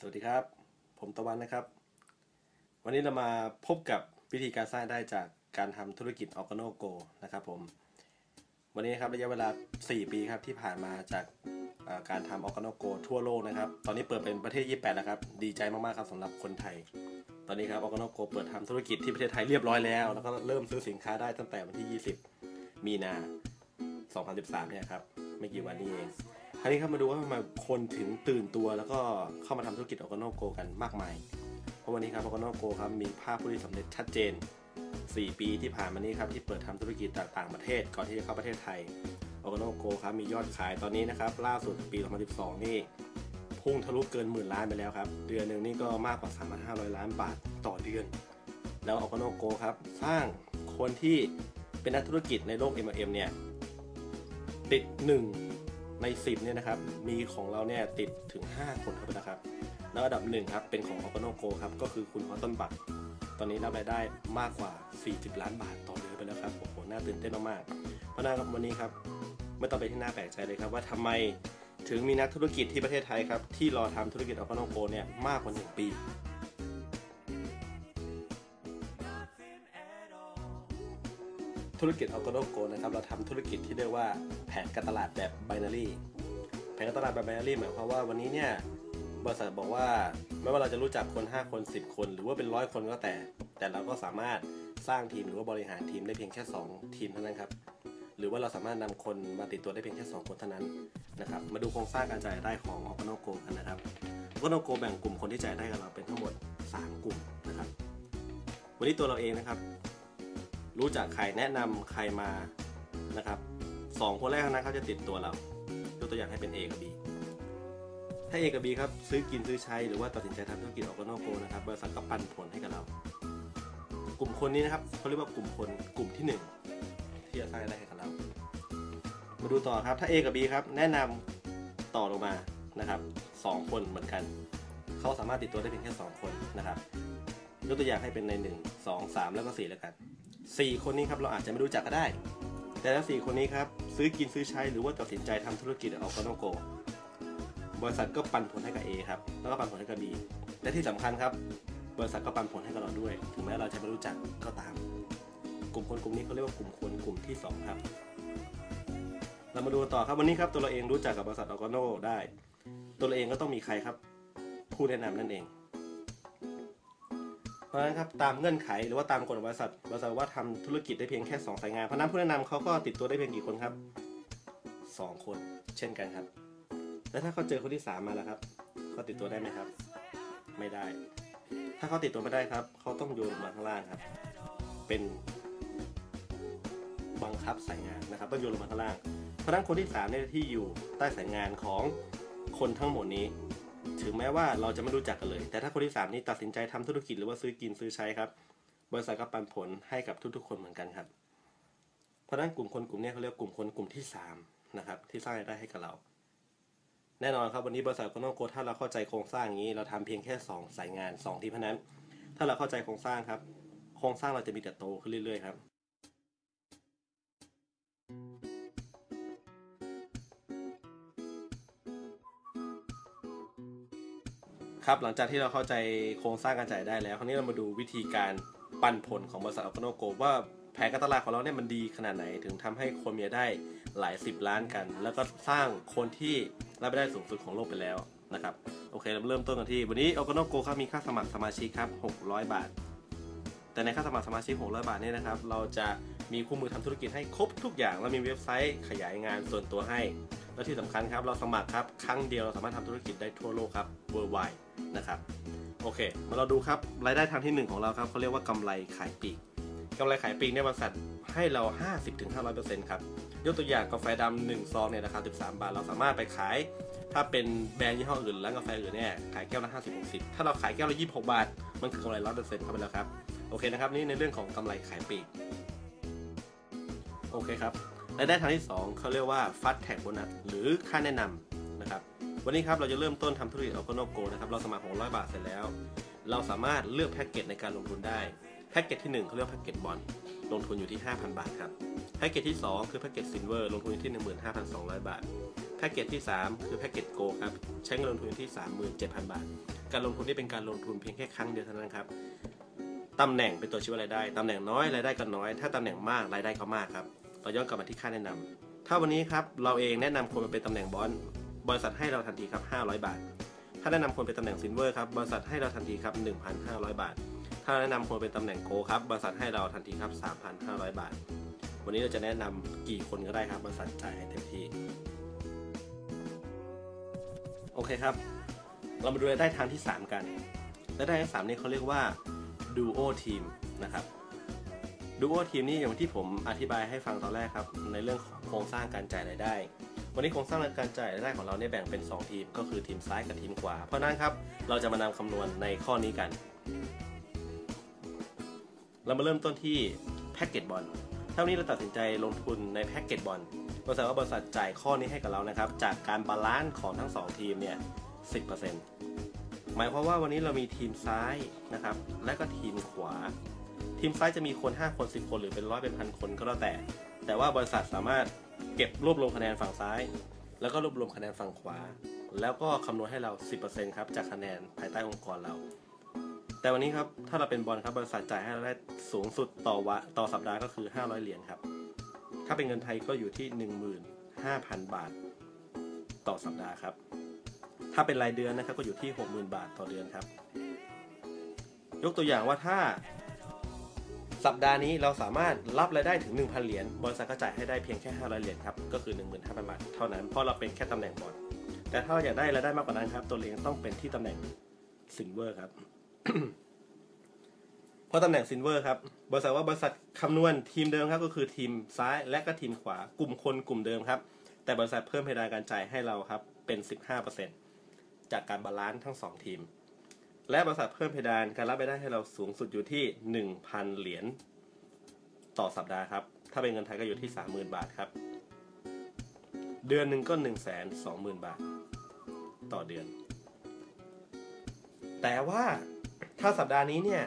สวัสดีครับ ผมตะวันนะครับ วันนี้เรามาพบกับวิธีการสร้างได้จากการทำธุรกิจออ g a n o Go นะครับผม วันนี้นะครับระยะเวลา 4 ปีครับที่ผ่านมาจากการทำออ g a n o Go ทั่วโลกนะครับ ตอนนี้เปิดเป็นประเทศ 28 แล้วครับ ดีใจมากๆครับสำหรับคนไทย ตอนนี้ครับออ g a n o Go เปิดทำธุรกิจที่ประเทศไทยเรียบร้อยแล้ว แล้วก็เริ่มซื้อสินค้าได้ตั้งแต่วันที่ 20 มีนา 2013 เนี่ยครับ ไม่กี่วันนี้เอง คราวนี้ครับมาดูว่าทำไมคนถึงตื่นตัว แล้วก็เข้ามาทำธุรกิจออ g a n o Go กันมากมาย เพราะวันนี้ครับออ g a n o Go ครับมีภาพผู้ที่สำเร็จชัดเจน 4 ปีที่ผ่านมานี้ครับที่เปิดทำธุรกิจต่างประเทศก่อนที่จะเข้าประเทศไทยออ g a n o Go ครับมียอดขายตอนนี้นะครับล่าสุดปี 2012 นี่พุ่งทะลุเกินหมื่นล้านไปแล้วครับเดือนหนึ่งนี่ก็มากกว่า 3,500 ล้านบาทต่อเดือน แล้วออ g a n o Go ครับสร้างคนที่เป็นนักธุรกิจในโลก MLM เนี่ยติด 1 ใน 10เนี่ยนะครับมีของเราเนี่ยติดถึง 5 คนครับนะครับ แล้วอันดับหนึ่งครับเป็นของ o r g a n o Go ครับก็คือคุณฮอตต้นบัตตอนนี้รับรายได้มากกว่า 40 ล้านบาทต่อเดือนไปแล้วครับโอ้โหน่าตื่นเต้นมากๆเพราะนั้นครับวันนี้ครับไม่ต้องไปที่น่าแปลกใจเลยครับว่าทำไมถึงมีนักธุรกิจที่ประเทศไทยครับที่รอทำธุรกิจ o r g a n o Go เนี่ยมากกว่า 1 ปี ธุรกิจออ g a n o Go นะครับเราทำธุรกิจที่เรียกว่าแผนการตลาดแบบ binary แผนการตลาดแบบ binary หมายความว่าวันนี้เนี่ยบริษัทบอกว่าไม่ว่าเราจะรู้จักคน 5 คน 10 คน หรือว่าเป็นร้อยคนก็แต่ แต่เราก็สามารถสร้างทีมหรือว่าบริหารทีมได้เพียงแค่ 2 ทีมเท่านั้นครับหรือว่าเราสามารถนำคนมาติดตัวได้เพียงแค่ 2 คนเท่านั้นนะครับมาดูโครงสร้างการจ่ายได้ของออ g a n o Go กันนะครับออ g a n o Go แบ่งกลุ่มคนที่จ่ายได้กับเราเป็นทั้งหมด 3 กลุ่มนะครับวันนี้ตัวเราเองนะครับ รู้จักใครแนะนำใครมานะครับสองคนแรกนั้นเขาจะติดตัวเรายกตัวอย่างให้เป็น A กับ B ถ้า A กับ B ครับซื้อกินซื้อใช้หรือว่าตัดสินใจทำธุรกิจออกนอกโกนะครับบริษัทก็ปันผลให้กับเรา กลุ่มคนนี้นะครับเขาเรียกว่ากลุ่มคนกลุ่มที่หนึ่งที่จะสร้างรายได้ให้กับเรา มาดูต่อครับถ้า A กับ B ครับแนะนำต่อลงมานะครับสองคนเหมือนกัน เขาสามารถติดตัวได้เพียงแค่สองคนนะครับยกตัวอย่างให้เป็นในหนึ่งสองสามแล้วก็สี่แล้วกัน สี่คนนี้ครับเราอาจจะไม่รู้จักก็ได้ แต่ถ้าสี่คนนี้ครับซื้อกินซื้อใช้หรือว่าตัดสินใจทำธุรกิจออกก็ต้องโกบริษัทก็ปันผลให้กับ A ครับแล้วก็ปันผลให้กับ B และที่สำคัญครับ บริษัทก็ปันผลให้กับเราด้วย ถึงแม้เราจะไม่รู้จักก็ตาม กลุ่มคนกลุ่มนี้เขาเรียกว่ากลุ่มคนกลุ่มที่สองครับ เรามาดูต่อครับวันนี้ครับตัวเราเองรู้จักกับบริษัทออ g a n o ได้ ตัวเราเองก็ต้องมีใครครับ ผู้แนะนำนั่นเอง เพราะฉะนั้นครับตามเงื่อนไขหรือว่าตามกฎของบริษัทบริษัทว่าทำธุรกิจได้เพียงแค่ 2 สายงาน เพราะนั้นผู้แนะนำเขาก็ติดตัวได้เพียงกี่คนครับ 2 คน เช่นกันครับ แล้วถ้าเขาเจอคนที่ 3 มาแล้วครับเขาติดตัวได้ไหมครับ ไม่ได้ ถ้าเขาติดตัวไม่ได้ครับเขาต้องโยนลงมาข้างล่างครับ เป็นบังคับสายงานนะครับต้องโยนลงมาข้างล่าง เพราะฉะนั้นคนที่3เนี่ยที่อยู่ใต้สายงานของคนทั้งหมดนี้ ถึงแม้ว่าเราจะไม่รู้จักกันเลย แต่ถ้าคนที่ 3 นี้ตัดสินใจทำธุรกิจหรือว่าซื้อกินซื้อใช้ครับ บริษัทก็ปันผลให้กับทุกๆ คนเหมือนกันครับ เพราะฉะนั้นกลุ่มคนกลุ่มนี้เขาเรียกกลุ่มคนกลุ่มที่3นะครับที่สร้างรายได้ให้กับเรา แน่นอนครับวันนี้บริษัทก็ต้องโกถ้าเราเข้าใจโครงสร้างอย่างนี้ เราทำเพียงแค่ 2 สายงาน 2 ทีมเท่านั้น ถ้าเราเข้าใจโครงสร้างครับ โครงสร้างเราจะมีแต่โตขึ้นเรื่อยๆครับ ครับหลังจากที่เราเข้าใจโครงสร้างการจ่ายได้แล้ว คราวนี้เรามาดูวิธีการปันผลของบริษัทอัลโนโกว่าแผนการตลาดของเราเนี่ยมันดีขนาดไหนถึงทำให้คนมีได้หลายสิบล้านกัน แล้วก็สร้างคนที่รับรายได้สูงสุดของโลกไปแล้วนะครับโอเคเราเริ่มต้นกันที่ วันนี้อัลโนโกครับมีค่าสมัครสมาชิกครับ600 บาท แต่ในค่าสมัครสมาชิก600 บาทเนี่ยนะครับเราจะมีคู่มือทำธุรกิจให้ครบทุกอย่างแล้วมีเว็บไซต์ขยายงานส่วนตัวให้ และที่สำคัญครับเราสมัครครับครั้งเดียวเราสามารถทำธุรกิจได้ทั่วโลกครับ worldwide นะครับโอเค มาเราดูครับรายได้ทางที่ 1 ของเราครับเขาเรียกว่ากำไรขายปลีกกำไรขายปลีกเนี่ยบริษัทให้เรา 50-500%ครับยกตัวอย่างกาแฟดำหนึ่งซองเนี่ยราคา 13 บาท เราสามารถไปขาย ถ้าเป็นแบรนด์ยี่ห้ออื่นร้านกาแฟอื่นเนี่ยขายแก้วละ50-60 ถ้าเราขายแก้วละ 26 บาท มันคือกำไร100%เข้าไปแล้วครับ โอเคนะครับ นี่ในเรื่องของกำไรขายปลีกโอเคครับรายได้ทางที่ 2เขาเรียกว่า fast tag bonus หรือค่าแนะนำนะครับ วันนี้ครับเราจะเริ่มต้นทำธุรกิจอ o โ n o Go นะครับเราสมัคร600 บาทเสร็จแล้ว เราสามารถเลือกแพ็กเกจในการลงทุนได้แพ็กเกจที่ 1เขาเรียกแพ็กเกจบอลลงทุนอยู่ที่ 5,000 บาทครับแพ็กเกจที่ 2 คือแพ็กเกจซิลเวอร์ลงทุนอยู่ที่ 15,200 บาทแพ็กเกจที่ 3 คือแพ็กเกจโกครับใช้เงินลงทุนที่ 37,000 บาท การลงทุนนี่เป็นการลงทุนเพียงแค่ครั้งเดียวเท่านั้นครับตำแหน่งเป็นตัวชี้วัดรายได้ตำแหน่งน้อยรายได้ก็น้อย ถ้าตำแหน่งมากรายได้ก็มากครับเราย้อนกลับมาที่ค่าแนะนำถ้าวันนี้ครับเราเองแนะนำคนมาเป็นตำแหน่งบอล บริษัทให้เราทันทีครับ 500 บาท ถ้าแนะนำคนเป็นตำแหน่งซินเวอร์ครับ บริษัทให้เราทันทีครับ 1,500 บาท ถ้าแนะนำคนเป็นตำแหน่งโกครับ บริษัทให้เราทันทีครับ 3,500 บาท วันนี้เราจะแนะนำกี่คนก็ได้ครับ บริษัทจ่ายให้เต็มที่ โอเคครับ เรามาดูรายได้ทางที่ 3 กัน รายได้ทางสามนี้เขาเรียกว่า Duo Team นะครับ Duo Team นี่อย่างที่ผมอธิบายให้ฟังตอนแรกครับ ในเรื่องของโครงสร้างการจ่ายรายได้ วันนี้โครงสร้างการจ่ายรายได้ของเราเนี่ยแบ่งเป็น 2 ทีม ก็คือทีมซ้ายกับทีมขวา เพราะนั้นครับเราจะมานำคำนวณในข้อนี้กัน เรามาเริ่มต้นที่แพ็กเกจบอลถ้านนี้เราตัดสินใจลงทุนในแพ็กเกจบอลบริษัทว่าบริษัทจ่ายข้อนี้ให้กับเรานะครับ จากการบาลานซ์ของทั้ง 2 ทีมเนี่ย10%หมายความว่าวันนี้เรามีทีมซ้ายนะครับ และก็ทีมขวา ทีมซ้ายจะมีคน 5 คน 10 คนหรือเป็นร้อยเป็นพันคนก็แล้วแต่ แต่ว่าบริษัทสามารถเก็บรวบรวมคะแนนฝั่งซ้าย แล้วก็รวบรวมคะแนนฝั่งขวา แล้วก็คำนวณให้เรา 10%ครับจากคะแนนภายใต้องค์กรเรา แต่วันนี้ครับถ้าเราเป็นบอลครับบริษัทจ่ายให้เราได้สูงสุดต่อวะต่อสัปดาห์ก็คือ 500 เหรียญครับ ถ้าเป็นเงินไทยก็อยู่ที่ 15,000 บาท ต่อสัปดาห์ครับ ถ้าเป็นรายเดือนนะครับก็อยู่ที่ 60,000 บาทต่อเดือนครับ ยกตัวอย่างว่าถ้า สัปดาห์นี้เราสามารถรับรายได้ถึง 1,000 เหรียญ บริษัทก็จ่ายให้ได้เพียงแค่ 500 เหรียญครับ ก็คือ 15,000 บาทเท่านั้น เพราะเราเป็นแค่ตำแหน่งบอลแต่ถ้าเราอยากได้รายได้มากกว่านั้นครับ ตัวเองต้องเป็นที่ตำแหน่งซิลเวอร์ครับ เพราะตำแหน่งซิลเวอร์ครับ บริษัทว่าบริษัทคำนวณทีมเดิมครับ ก็คือทีมซ้ายและก็ทีมขวา กลุ่มคนกลุ่มเดิมครับ แต่บริษัทเพิ่มเพดานการจ่ายให้เราครับ เป็น 15%จากการบาลานซ์ทั้ง 2 ทีม และบริษัทเพิ่มเพดานการรับรายได้ให้เราสูงสุดอยู่ที่ 1,000 เหรียญต่อสัปดาห์ครับ ถ้าเป็นเงินไทยก็อยู่ที่ 30,000 บาทครับ เดือนหนึ่งก็ 120,000 บาท ต่อเดือน แต่ว่าถ้าสัปดาห์นี้เนี่ย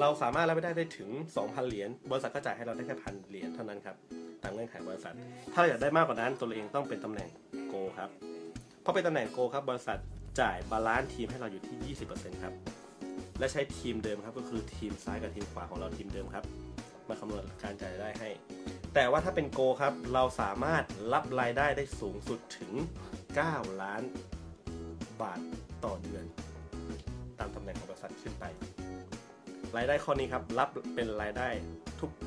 เราสามารถรับรายได้ได้ถึง 2,000 เหรียญบริษัทก็จ่ายให้เราได้แค่พันเหรียญเท่านั้นครับ ตามเงื่อนไขบริษัท ถ้าเราอยากได้มากกว่านั้นตัวเองต้องเป็นตำแหน่งโกครับ เพราะเป็นตำแหน่งโกครับบริษัท จ่ายบาลานซ์ทีมให้เราอยู่ที่ 20%ครับ และใช้ทีมเดิมครับก็คือทีมซ้ายกับทีมขวาของเราทีมเดิมครับ มาคำนวณการจ่ายรายได้ให้ แต่ว่าถ้าเป็นโกครับเราสามารถรับรายได้ได้สูงสุดถึง 9 ล้านบาทต่อเดือน ตามตำแหน่งของบริษัทขึ้นไป รายได้ข้อนี้ครับรับเป็นรายได้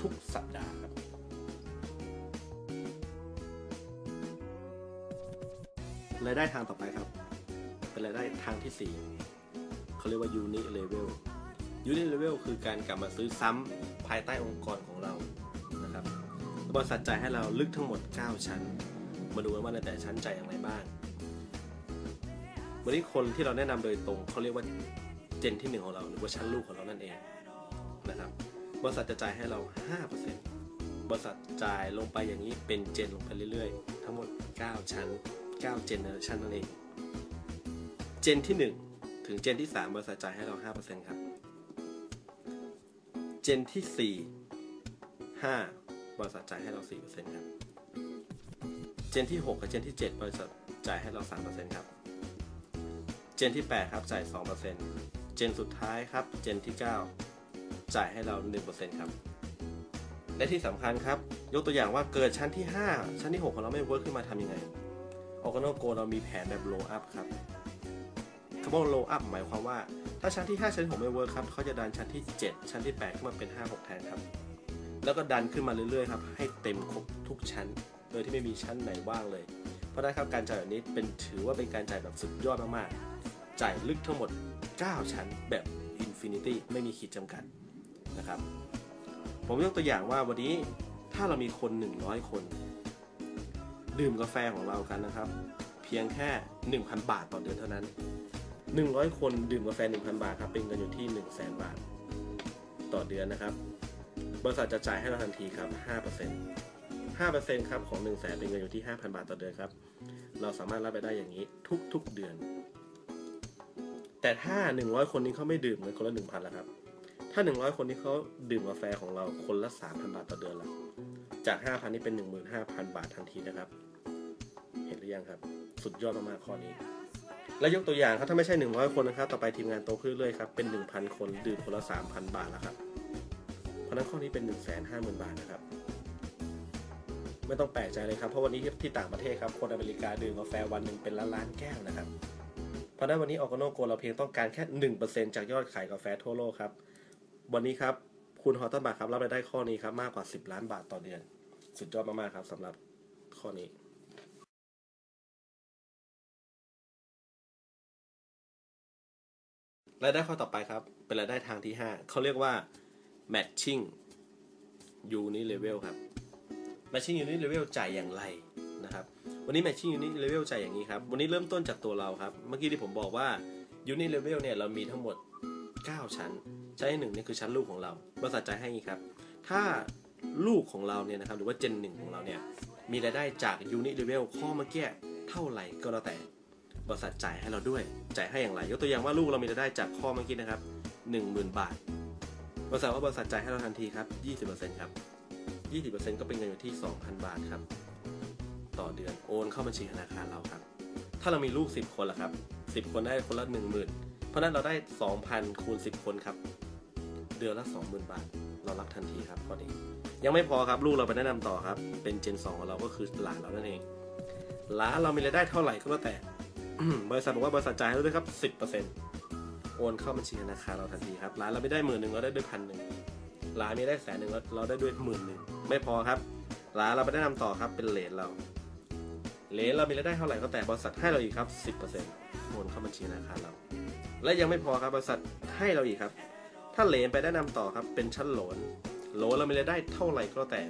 ทุกๆสัปดาห์ครับรายได้ทางต่อไปครับ เป็นรายได้ทางที่ 4 เขาเรียกว่า unit level unit level คือการกลับมาซื้อซ้ำภายใต้องค์กรของเรานะครับบริษัทจ่ายให้เราลึกทั้งหมด 9 ชั้น มาดูกันว่าในแต่ละชั้นจ่ายอย่างไรบ้างวันนี้คนที่เราแนะนำโดยตรงเขาเรียกว่าเจนที่ 1 ของเราหรือว่าชั้นลูกของเรานั่นเองนะครับบริษัทจะจ่ายให้เรา 5%บริษัทจ่ายลงไปอย่างนี้เป็นเจนลงไปเรื่อยๆ ทั้งหมด 9 ชั้น 9 เจนเนอเรชันนั่นเอง เจนที่ 1 ถึงเจนที่ 3 บริษัทจ่ายให้เรา 5%ครับ เจนที่ 4 5 บริษัทจ่ายให้เรา 4%ครับ เจนที่ 6 กับเจนที่ 7 บริษัทจ่ายให้เรา 3%ครับ เจนที่ 8 ครับจ่าย 2%เจนสุดท้ายครับ เจนที่ 9 จ่ายให้เรา 1%ครับ และที่สำคัญครับ ยกตัวอย่างว่าเกิดชั้นที่ 5 ชั้นที่ 6 ของเราไม่เวิร์กขึ้นมาทำยังไงออ g a โนโกเรามีแผนแบบ low up ครับ คำว่า low up หมายความว่า ถ้าชั้นที่ 5 ชั้นที่6ไม่เวิร์กครับเขาจะดันชั้นที่ 7 ชั้นที่ 8 ขึ้นมาเป็น 5 6 แทนครับ แล้วก็ดันขึ้นมาเรื่อยๆครับให้เต็มครบทุกชั้น โดยที่ไม่มีชั้นไหนว่างเลย เพราะได้ครับการจ่ายแบบนี้เป็นถือว่าเป็นการจ่ายแบบสุดยอดมากๆ จ่ายลึกทั้งหมด 9 ชั้นแบบ Infinity ไม่มีขีดจำกัดนะครับ ผมยกตัวอย่างว่าวันนี้ถ้าเรามีคน 100 คน ดื่มกาแฟของเรากันนะครับ เพียงแค่ 1,000 บาทต่อเดือนเท่านั้น 100 คนดื่มกาแฟ 1,000 บาทครับเป็นเงินอยู่ที่ 1 0 0 0 0แบาท ต่อเดือนนะครับ บริษัทจะจ่ายให้เราทันทีครับ 5% 5%ครับของ 1 0 0 0 0แเป็นเงินอยู่ที่ 5,000 บาทต่อเดือนครับ เราสามารถรับไปได้อย่างนี้ทุกๆเดือน แต่ถ้า 100 คนนี้เขาไม่ดื่มเงินคนละ 1,000แล้วครับ ถ้า 100 คนที่เขาดื่มกาแฟของเราคนละ 3,000 บาทต่อเดือนละจาก 5,000 นี่เป็น 15,000 บาททันทีนะครับ เห็นหรือยังครับ สุดยอดมากๆข้อนี้ และยกตัวอย่างครับถ้าไม่ใช่ 100 คนนะครับต่อไปทีมงานโตขึ้นเรื่อยๆครับเป็น 1,000 คนดื่มคนละ 3,000 บาทแล้วครับเพราะนั้นข้อนี้เป็น 150,000 บาทนะครับ ไม่ต้องแปลกใจเลยครับเพราะวันนี้ที่ต่างประเทศครับคนอเมริกาดื่มกาแฟวันหนึ่งเป็นล้านล้านแก้วนะครับ เพราะนั้นวันนี้ออกโนโกเราเพียงต้องการแค่ 1%จากยอดขายกาแฟทั่วโลกครับวันนี้ครับคุณฮอตตันบาร์ครับรับรายได้ข้อนี้ครับมากกว่า 10 ล้านบาทต่อเดือน สุดยอดมากๆครับสำหรับข้อนี้ รายได้ข้อต่อไปครับ เป็นรายได้ทางที่ 5 เขาเรียกว่า matching unit level ครับ matching unit level จ่ายอย่างไรนะครับ วันนี้ matching unit level จ่ายอย่างนี้ครับ วันนี้เริ่มต้นจากตัวเราครับ เมื่อกี้ที่ผมบอกว่า unit level เนี่ยเรามีทั้งหมด 9 ชั้น ชั้นที่หนึ่งนี่คือชั้นลูกของเรา บริษัทจ่ายให้งนี้ครับ ถ้าลูกของเราเนี่ยนะครับ หรือว่า gen หนึ่งของเราเนี่ย มีรายได้จาก unit level ข้อเมื่อกี้เท่าไหร่ก็แล้วแต่ บริษัทจ่ายให้เราด้วย จ่ายให้อย่างไร ยกตัวอย่างว่าลูกเรามีรายได้จากข้อเมื่อกี้นะครับ 10,000 บาท บริษัทว่าบริษัทจ่ายให้เราทันทีครับ 20%ครับ 20%ก็เป็นเงินอยู่ที่ 2,000 บาทครับ ต่อเดือนโอนเข้าบัญชีธนาคารเราครับ ถ้าเรามีลูก 10 คนล่ะครับ 10 คนได้คนละ 10,000 เพราะนั้นเราได้ 2,000 คูณ 10 คนครับ เดือนละ 20,000 บาท เรารับทันทีครับข้อนี้ยังไม่พอครับลูกเราไปแนะนำต่อครับ เป็นเจน2ของเราก็คือหลานเรานั่นเองหลานเรามีรายได้เท่าไหร่ก็แล้วแต่ บริษัทบอกว่าบริษัทจ่ายให้เราด้วยครับ10%โอนเข้าบัญชีธนาคารเราทันทีครับ ร้านเราไม่ได้หมื่นหนึ่งเราได้ด้วยพันหนึ่งร้านไม่ได้แสนหนึ่งเราได้ด้วยหมื่นหนึ่งไม่พอครับ ร้านเราไปแนะนำต่อครับเป็นเลนเราเลนเรามีรายได้เท่าไหร่ก็แต่บริษัทให้เราอีกครับ10%โอนเข้าบัญชีธนาคารเรา และยังไม่พอครับบริษัทให้เราอีกครับ ถ้าเลนไปแนะนำต่อครับเป็นชั้นโหลนโหลนเรามีรายได้เท่าไหร่ก็แล้วแต่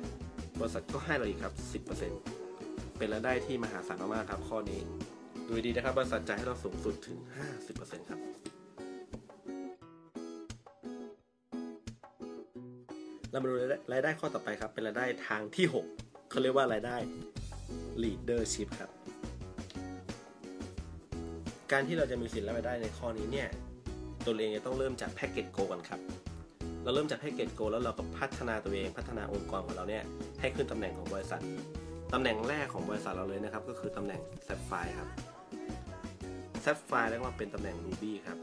บริษัทก็ให้เราอีกครับ 10%เป็นรายได้ที่มหาศาลมากๆครับข้อนี้ ดูดีนะครับบริษัทจ่ายให้เราสูงสุดถึง 50%ครับ เรามาดูรายได้ข้อต่อไปครับ เป็นรายได้ทางที่ 6 เขาเรียกว่ารายได้ leadership ครับ การที่เราจะมีสิทธิ์และรายได้ในข้อนี้เนี่ยตัวเองจะต้องเริ่มจากแพ็กเกจโกก่อนครับ เราเริ่มจากแพ็กเกจโกแล้วเราก็พัฒนาตัวเอง พัฒนาองค์กรของเราเนี่ยให้ขึ้นตำแหน่งของบริษัทตำแหน่งแรกของบริษัทเราเลยนะครับ ก็คือตำแหน่ง Sapphire ครับ Sapphire แล้วก็มาเป็นตำแหน่ง Ruby ครับ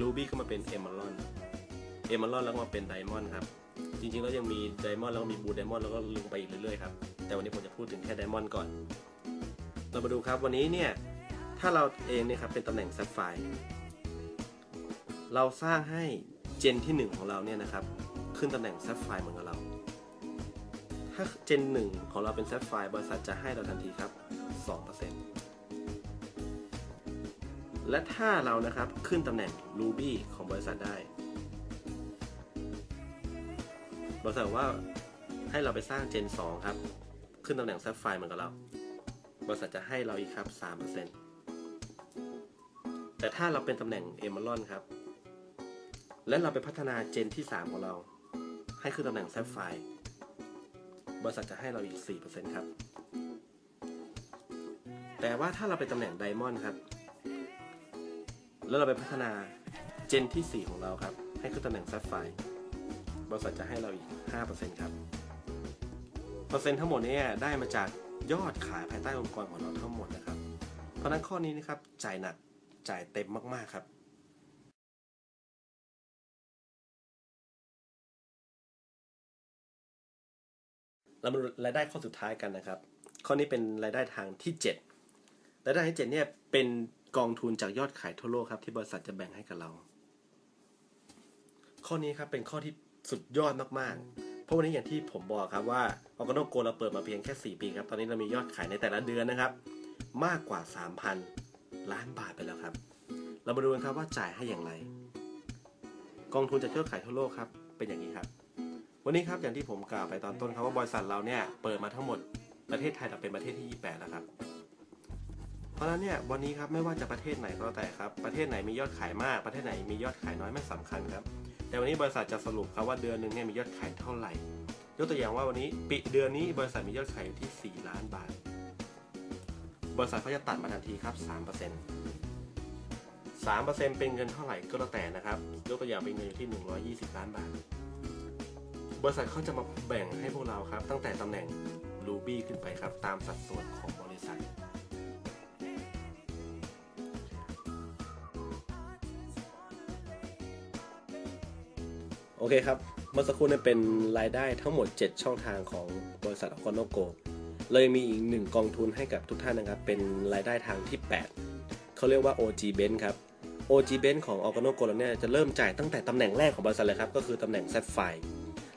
Ruby ก็มาเป็น Emerald Emerald แล้วก็มาเป็น Diamond ครับ จริงๆแล้วยังมี Diamond แล้วก็มี Blue Diamond แล้วก็ลงไปอีกเรื่อยๆครับ แต่วันนี้ผมจะพูดถึงแค่ Diamond ก่อน เรามาดูครับวันนี้เนี่ย ถ้าเราเองเนี่ยครับเป็นตำแหน่ง Sapphire เราสร้างให้เจนที่ 1 ของเราเนี่ยนะครับ ขึ้นตำแหน่ง Sapphire เหมือนกับเรา ถ้าเจนหนึ่งของเราเป็น Sapphire บริษัทจะให้เราทันทีครับ 2% และถ้าเรานะครับขึ้นตำแหน่ง Ruby ของบริษัทได้บริษัทบอกว่าให้เราไปสร้างเจน2ครับ ขึ้นตำแหน่ง Sapphire เหมือนกับเรา บริษัทจะให้เราอีกครับ 3%แต่ถ้าเราเป็นตำแหน่ง Emerald ครับ และเราไปพัฒนาเจนที่ 3 ของเรา ให้ขึ้นตำแหน่ง Sapphire บริษัทจะให้เราอีก 4%ครับ แต่ว่าถ้าเราไปตำแหน่งไดมอนด์ครับ แล้วเราไปพัฒนาเจนที่ 4 ของเราครับ ให้ขึ้นตำแหน่งแซฟไฟบริษัทจะให้เราอีก 5%ครับเปอร์เซ็นต์ทั้งหมดนี้ได้มาจากยอดขายภายใต้องค์กรของเราทั้งหมดนะครับ เพราะฉะนั้นข้อนี้นะครับจ่ายหนักจ่ายเต็มมากๆครับเรามาดูรายได้ข้อสุดท้ายกันนะครับ ข้อนี้เป็นรายได้ทางที่ 7 รายได้ที่7เนี่ยเป็น กองทุนจากยอดขายทั่วโลกครับ ที่บริษัทจะแบ่งให้กับเรา ข้อนี้ครับเป็นข้อที่สุดยอดมากๆ เพราะวันนี้อย่างที่ผมบอกครับว่าออกโนโกเราเปิดมาเพียงแค่ 4 ปีครับ ตอนนี้เรามียอดขายในแต่ละเดือนนะครับ มากกว่า 3,000 ล้านบาทไปแล้วครับ เรามาดูกันครับว่าจ่ายให้อย่างไร กองทุนจากยอดขายทั่วโลกครับ เป็นอย่างนี้ครับ วันนี้ครับอย่างที่ผมกล่าวไปตอนต้นครับว่าบริษัทเราเนี่ยเปิดมาทั้งหมดประเทศไทยเราเป็นประเทศที่ 28 แล้วครับ เพราะฉะนั้นเนี่ยวันนี้ครับไม่ว่าจะประเทศไหนก็แล้วแต่ครับประเทศไหนมียอดขายมากประเทศไหนมียอดขายน้อยไม่สำคัญครับ แต่วันนี้บริษัทจะสรุปครับว่าเดือนหนึ่งเนี่ยมียอดขายเท่าไหร่ยกตัวอย่างว่าวันนี้ปีเดือนนี้บริษัทมียอดขายอยู่ที่ 4 ล้านบาท บริษัทเขาจะตัดมาทันทีครับ 3% 3%เป็นเงินเท่าไหร่ก็แล้วแต่นะครับยกตัวอย่างเป็นเงินอยู่ที่ 120 ล้านบาท บริษัทเขาจะมาแบ่งให้พวกเราครับ ตั้งแต่ตำแหน่ง Ruby ขึ้นไปครับ ตามสัดส่วนของ เคครับเมื่อสักครู่นี้เป็นรายได้ทั้งหมด 7 ช่องทางของบริษัทอ c o n o g o เลยมีอีกหนึ่งกองทุนให้กับทุกท่านนะครับ เป็นรายได้ทางที่ 8 เขาเรียกว่า OG b e n ครับ OG b e n ของ o r g a n o g o เนี่ยจะเริ่มจ่ายตั้งแต่ตำแหน่งแรกของบริษัทเลยครับ ก็คือตำแหน่ง Z f i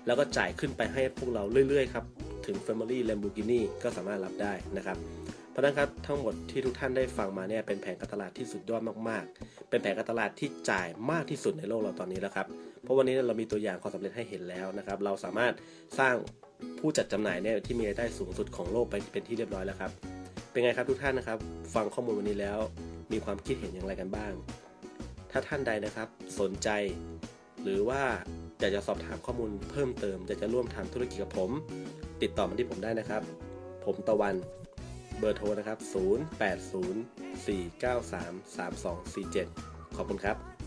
แล้วก็จ่ายขึ้นไปให้พวกเราเรื่อยๆครับ ถึง Family Lamborghini ก็สามารถรับได้นะครับ ราะนั้นครับทั้งหมดที่ทุกท่านได้ฟังมาเนี่ยเป็นแผนการตลาดที่สุดยอดมากๆ เป็นแผนการตลาดที่จ่ายมากที่สุดในโลกเราตอนนี้แล้วครับ เพราะวันนี้เรามีตัวอย่างความสำเร็จให้เห็นแล้วนะครับ เราสามารถสร้างผู้จัดจำหน่ายเนี่ยที่มีรายได้สูงสุดของโลกไปเป็นที่เรียบร้อยแล้วครับ เป็นไงครับทุกท่านนะครับ ฟังข้อมูลวันนี้แล้ว มีความคิดเห็นอย่างไรกันบ้าง ถ้าท่านใดนะครับสนใจ หรือว่าอยากจะสอบถามข้อมูลเพิ่มเติมอยากจะร่วมทำธุรกิจกับผม ติดต่อมาที่ผมได้นะครับ ผมตะวัน เบอร์โทรนะครับ 0804933247 ขอบคุณครับ